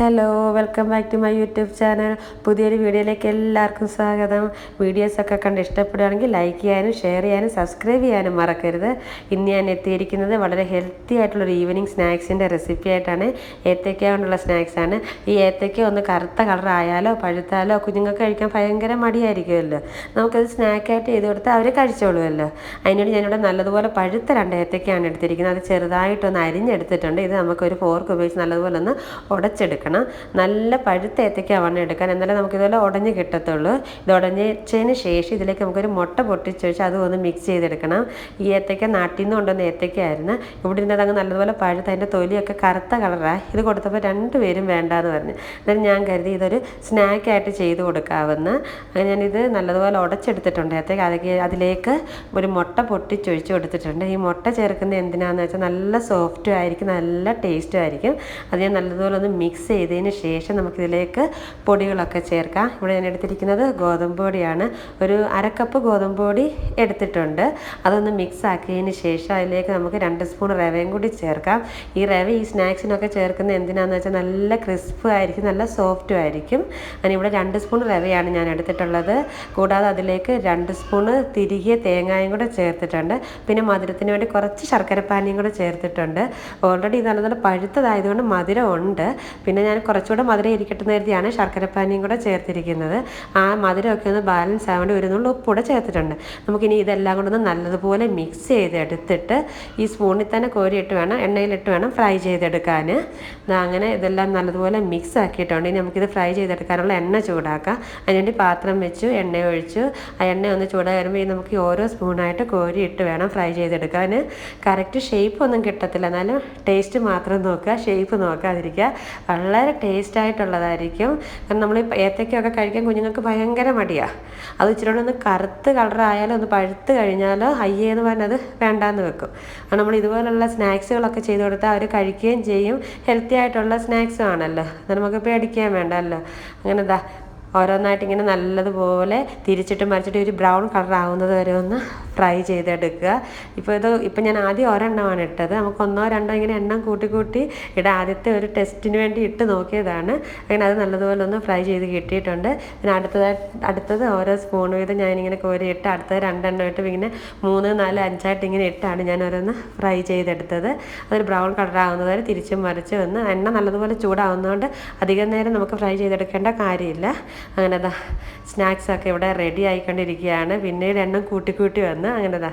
Hello welcome back to my YouTube channel പുതിയൊരു വീഡിയോയിലേക്ക് എല്ലാവർക്കും സ്വാഗതം. വീഡിയോസൊക്കെ കണ്ട് ഇഷ്ടപ്പെടുകയാണെങ്കിൽ ലൈക്ക് ചെയ്യാനും ഷെയർ ചെയ്യാനും സബ്സ്ക്രൈബ് ചെയ്യാനും മറക്കരുത്. ഇന്ന് ഞാൻ എത്തിയിരിക്കുന്നത് വളരെ ഹെൽത്തി ആയിട്ടുള്ളൊരു ഈവനിങ് സ്നാക്സിന്റെ റെസിപ്പി ആയിട്ടാണ്. ഏത്തയ്ക്ക കൊണ്ടുള്ള സ്നാക്സാണ് ഈ ഏത്തയ്ക്ക ഒന്ന് കറുത്ത കളറായാലോ പഴുത്താലോ കുഞ്ഞുങ്ങൾക്ക് കഴിക്കാൻ ഭയങ്കര മടിയായിരിക്കുമല്ലോ. നമുക്കത് സ്നാക്കായിട്ട് ചെയ്ത് കൊടുത്താൽ അവർ കഴിച്ചോളുമല്ലോ. അതിനോട് ഞാനിവിടെ നല്ലതുപോലെ പഴുത്ത രണ്ട് ഏത്തയ്ക്കയാണ് എടുത്തിരിക്കുന്നത്. അത് ചെറുതായിട്ടൊന്ന് അരിഞ്ഞെടുത്തിട്ടുണ്ട്. ഇത് നമുക്കൊരു ഫോർക്ക് ഉപയോഗിച്ച് നല്ലതുപോലെ ഒന്ന് ഉടച്ചെടുക്കണം. നല്ല പഴുത്ത ഏത്തയ്ക്ക വേണം എടുക്കാൻ. എന്നാലേ നമുക്ക് ഇതുപോലെ ഉടഞ്ഞ് കിട്ടത്തുള്ളൂ. ഇത് ഉടഞ്ഞതിന് ശേഷം ഇതിലേക്ക് നമുക്കൊരു മുട്ട പൊട്ടിച്ച് വെച്ച് അതും ഒന്ന് മിക്സ് ചെയ്തെടുക്കണം. ഈ ഏത്തയ്ക്ക നാട്ടിൽ നിന്ന് കൊണ്ടുവന്ന ഏത്തയ്ക്കായിരുന്നു. ഇവിടെ ഇരുന്നത് അങ്ങ് നല്ലതുപോലെ പഴുത്ത അതിന്റെ തൊലിയൊക്കെ കറുത്ത കളറായി ഇത് കൊടുത്തപ്പോൾ രണ്ടുപേരും വേണ്ടാന്ന് പറഞ്ഞു. എന്നാലും ഞാൻ കരുതി ഇതൊരു സ്നാക്കായിട്ട് ചെയ്ത് കൊടുക്കാവുന്ന. അങ്ങനെ ഞാനിത് നല്ലതുപോലെ ഉടച്ചെടുത്തിട്ടുണ്ട്. ഏത്തയ്ക്ക അതൊക്കെ അതിലേക്ക് ഒരു മുട്ട പൊട്ടിച്ചൊഴിച്ച് കൊടുത്തിട്ടുണ്ട്. ഈ മുട്ട ചേർക്കുന്നത് എന്തിനാണെന്ന് വെച്ചാൽ നല്ല സോഫ്റ്റും ആയിരിക്കും നല്ല ടേസ്റ്റും ആയിരിക്കും. അത് ഞാൻ നല്ലതുപോലെ ഒന്ന് മിക്സ് ചെയ്തതിന് ശേഷം നമുക്കിതിലേക്ക് പൊടികളൊക്കെ ചേർക്കാം. ഇവിടെ ഞാൻ എടുത്തിരിക്കുന്നത് ഗോതമ്പ് പൊടിയാണ്. ഒരു അരക്കപ്പ് ഗോതമ്പ് പൊടി എടുത്തിട്ടുണ്ട്. അതൊന്ന് മിക്സ് ആക്കിയതിന് ശേഷം അതിലേക്ക് നമുക്ക് രണ്ട് സ്പൂൺ റവയും കൂടി ചേർക്കാം. ഈ റവ ഈ സ്നാക്സിനൊക്കെ ചേർക്കുന്നത് എന്തിനാണെന്ന് വെച്ചാൽ നല്ല ക്രിസ്പ് ആയിരിക്കും നല്ല സോഫ്റ്റും ആയിരിക്കും. ഇവിടെ രണ്ട് സ്പൂൺ റവയാണ് ഞാൻ എടുത്തിട്ടുള്ളത്. കൂടാതെ അതിലേക്ക് രണ്ട് സ്പൂണ് തിരികെ തേങ്ങായും കൂടെ ചേർത്തിട്ടുണ്ട്. പിന്നെ മധുരത്തിന് വേണ്ടി കുറച്ച് ശർക്കരപ്പാനിയും കൂടെ ചേർത്തിട്ടുണ്ട്. ഓൾറെഡി ഇത് നല്ല പഴുത്തതായതുകൊണ്ട് മധുരം ഉണ്ട്. പിന്നെ ഞാൻ കുറച്ചുകൂടെ മധുരം ഇരിക്കട്ടെ കരുതിയാണ് ശർക്കരപ്പാനിയും കൂടെ ചേർത്തിരിക്കുന്നത്. ആ മധുരമൊക്കെ ഒന്ന് ബാലൻസ് ആവാൻ ഒരു ഉപ്പ് ഉപ്പൂടെ ചേർത്തിട്ടുണ്ട്. നമുക്കിനി ഇതെല്ലാം കൂടെ ഒന്ന് നല്ലതുപോലെ മിക്സ് ചെയ്തെടുത്തിട്ട് ഈ സ്പൂണിൽ തന്നെ കോരിയിട്ട് വേണം എണ്ണയിലിട്ട് വേണം ഫ്രൈ ചെയ്തെടുക്കാൻ. അങ്ങനെ ഇതെല്ലാം നല്ലതുപോലെ മിക്സ് ആക്കിയിട്ടുണ്ട്. ഇനി നമുക്കിത് ഫ്രൈ ചെയ്തെടുക്കാനുള്ള എണ്ണ ചൂടാക്കാം. അതിനുവേണ്ടി പാത്രം വെച്ചു എണ്ണ ഒഴിച്ചു. ആ എണ്ണ ഒന്ന് ചൂടായി വരുമ്പോൾ നമുക്ക് ഓരോ സ്പൂണായിട്ട് കോരിയിട്ട് വേണം ഫ്രൈ ചെയ്തെടുക്കാൻ. കറക്റ്റ് ഷേപ്പ് ഒന്നും കിട്ടത്തില്ല. എന്നാലും ടേസ്റ്റ് മാത്രം നോക്കുക ഷേപ്പ് നോക്കാതിരിക്കുക. വളരെ ടേസ്റ്റ് ആയിട്ടുള്ളതായിരിക്കും കാരണം നമ്മൾ ഈ ഏത്തയ്ക്കൊക്കെ കഴിക്കാൻ കുഞ്ഞുങ്ങൾക്ക് ഭയങ്കര മടിയാണ് അത് ഇച്ചിരി ഒന്ന് കറുത്ത് കളറായാലും ഒന്ന് പഴുത്ത് കഴിഞ്ഞാലോ അയ്യേന്ന് പറഞ്ഞത് വേണ്ടാന്ന് വെക്കും. അപ്പം നമ്മൾ ഇതുപോലുള്ള സ്നാക്സുകളൊക്കെ ചെയ്ത് കൊടുത്താൽ അവർ കഴിക്കുകയും ചെയ്യും. ഹെൽത്തി ആയിട്ടുള്ള സ്നാക്സും ആണല്ലോ. അത് നമുക്ക് പേടിക്കാൻ വേണ്ടല്ലോ. അങ്ങനെ ഇതാ ഓരോന്നായിട്ട് ഇങ്ങനെ നല്ലതുപോലെ തിരിച്ചിട്ട് മറിച്ചിട്ട് ഒരു ബ്രൗൺ കളർ ആവുന്നത് വരെ ഒന്ന് ഫ്രൈ ചെയ്തെടുക്കുക. ഇപ്പോൾ ഇത് ഇപ്പോൾ ഞാൻ ആദ്യം ഒരെണ്ണമാണ് ഇട്ടത്. നമുക്ക് ഒന്നോ രണ്ടോ ഇങ്ങനെ എണ്ണം കൂട്ടി കൂട്ടി ഇവിടെ ആദ്യത്തെ ഒരു ടെസ്റ്റിന് വേണ്ടി ഇട്ട് നോക്കിയതാണ്. അങ്ങനെ അത് നല്ലതുപോലെ ഒന്ന് ഫ്രൈ ചെയ്ത് കിട്ടിയിട്ടുണ്ട്. പിന്നെ അടുത്തതായി അടുത്തത് ഓരോ സ്പൂൺ വീതം ഞാനിങ്ങനെ കോരിയിട്ട് അടുത്തത് രണ്ടെണ്ണം ഇട്ട് ഇങ്ങനെ മൂന്ന് നാല് അഞ്ചായിട്ട് ഇങ്ങനെ ഇട്ടാണ് ഞാൻ ഓരോന്ന് ഫ്രൈ ചെയ്തെടുത്തത്. അതൊരു ബ്രൗൺ കളർ ആവുന്നത് വരെ തിരിച്ചും മറിച്ചും ഒന്ന് എണ്ണ നല്ലതുപോലെ ചൂടാവുന്നതുകൊണ്ട് അധികം നേരം നമുക്ക് ഫ്രൈ ചെയ്തെടുക്കേണ്ട കാര്യമില്ല. അങ്ങനെ ദാ സ്നാക്സൊക്കെ ഇവിടെ റെഡി ആയിക്കൊണ്ടിരിക്കുകയാണ്. പിന്നീട് എണ്ണം കൂട്ടി കൂട്ടി വന്ന് അങ്ങനെ ദാ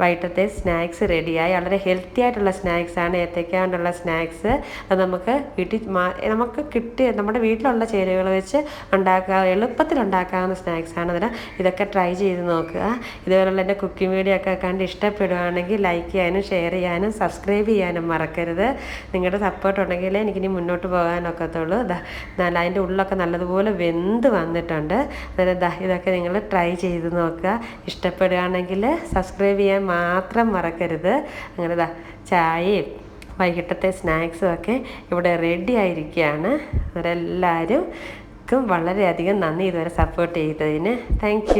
വൈകിട്ടത്തെ സ്നാക്സ് റെഡിയായി. വളരെ ഹെൽത്തി ആയിട്ടുള്ള സ്നാക്സാണ് ഏത്തയ്ക്ക കൊണ്ടുള്ള സ്നാക്സ്. അത് നമുക്ക് വീട്ടിൽ നമുക്ക് കിട്ടിയ നമ്മുടെ വീട്ടിലുള്ള ചേരുവകൾ വെച്ച് ഉണ്ടാക്കുക എളുപ്പത്തിൽ ഉണ്ടാക്കാവുന്ന സ്നാക്സാണ് അതിന്. ഇതൊക്കെ ട്രൈ ചെയ്ത് നോക്കുക. ഇതുപോലുള്ള എന്റെ കുക്കിംഗ് വീഡിയോ ഒക്കെ കണ്ട് ഇഷ്ടപ്പെടുകയാണെങ്കിൽ ലൈക്ക് ചെയ്യാനും ഷെയർ ചെയ്യാനും സബ്സ്ക്രൈബ് ചെയ്യാനും മറക്കരുത്. നിങ്ങളുടെ സപ്പോർട്ട് ഉണ്ടെങ്കിൽ എനിക്കിനി മുന്നോട്ട് പോകാനൊക്കത്തുള്ളൂ നല്ല അതിന്റെ ഉള്ളൊക്കെ നല്ലതുപോലെ വെന്ത് വന്നിട്ടുണ്ട്. അതായത് ഇതൊക്കെ നിങ്ങൾ ട്രൈ ചെയ്ത് നോക്കുക. ഇഷ്ടപ്പെടുകയാണെങ്കിൽ സബ്സ്ക്രൈബ് ചെയ്യാൻ മാത്രം മറക്കരുത്. അങ്ങനെ ഇതാ ചായയും വൈകിട്ടത്തെ സ്നാക്സും ഒക്കെ ഇവിടെ റെഡി ആയിരിക്കുകയാണ്. അവരെല്ലാവരും വളരെയധികം നന്ദി ഇതുവരെ സപ്പോർട്ട് ചെയ്തതിന്. താങ്ക്